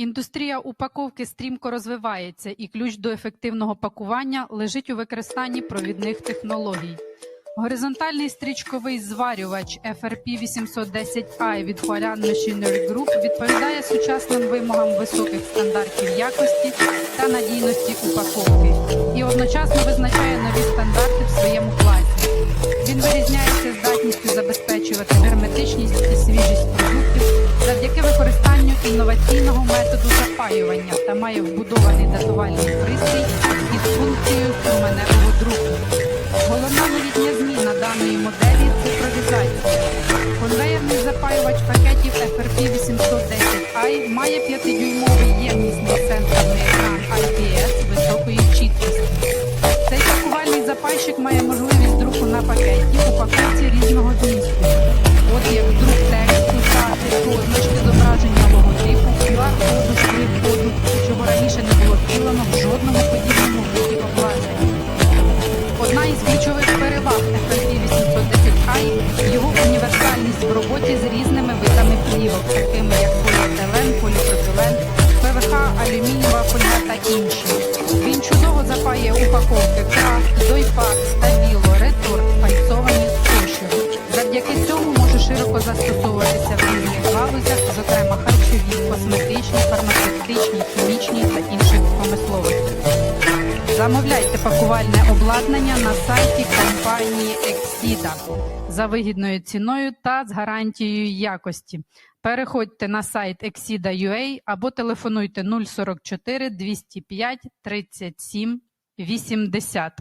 Індустрія упаковки стрімко розвивається, і ключ до ефективного пакування лежить у використанні провідних технологій. Горизонтальний стрічковий зварювач FRP 810i від Hualan Machinery Group відповідає сучасним вимогам високих стандартів якості та надійності упаковки і одночасно визначає нові стандарти в своєму класі. Він вирізняється здатністю забезпечувати герметичність і свіжість продуктів завдяки використанню інноваційного методу та має вбудований датувальний пристрій із функцією променевого друку. Головна новітня зміна даної моделі цифровізація. Конвеєрний запаювач пакетів FRP 810i має 5-дюймовий ємнісний сенсорний екран IPS високої чіткості. Цей пакувальний запайщик має можливість друку на пакеті упаковці різного змісту. В жодному подібному виді обладнання. Одна із ключових переваг FFP 810 i – його універсальність в роботі з різними видами плівок, такими як поліетилен, поліпропілен, ПВХ, алюмінієва фольга та інші. Він чудово запає упаковки крафт, дойпак, стабіло, фармацевтичній, хімічній та інших промисловостях. Замовляйте пакувальне обладнання на сайті компанії Exida за вигідною ціною та з гарантією якості. Переходьте на сайт exida.ua або телефонуйте 044 205 37 80.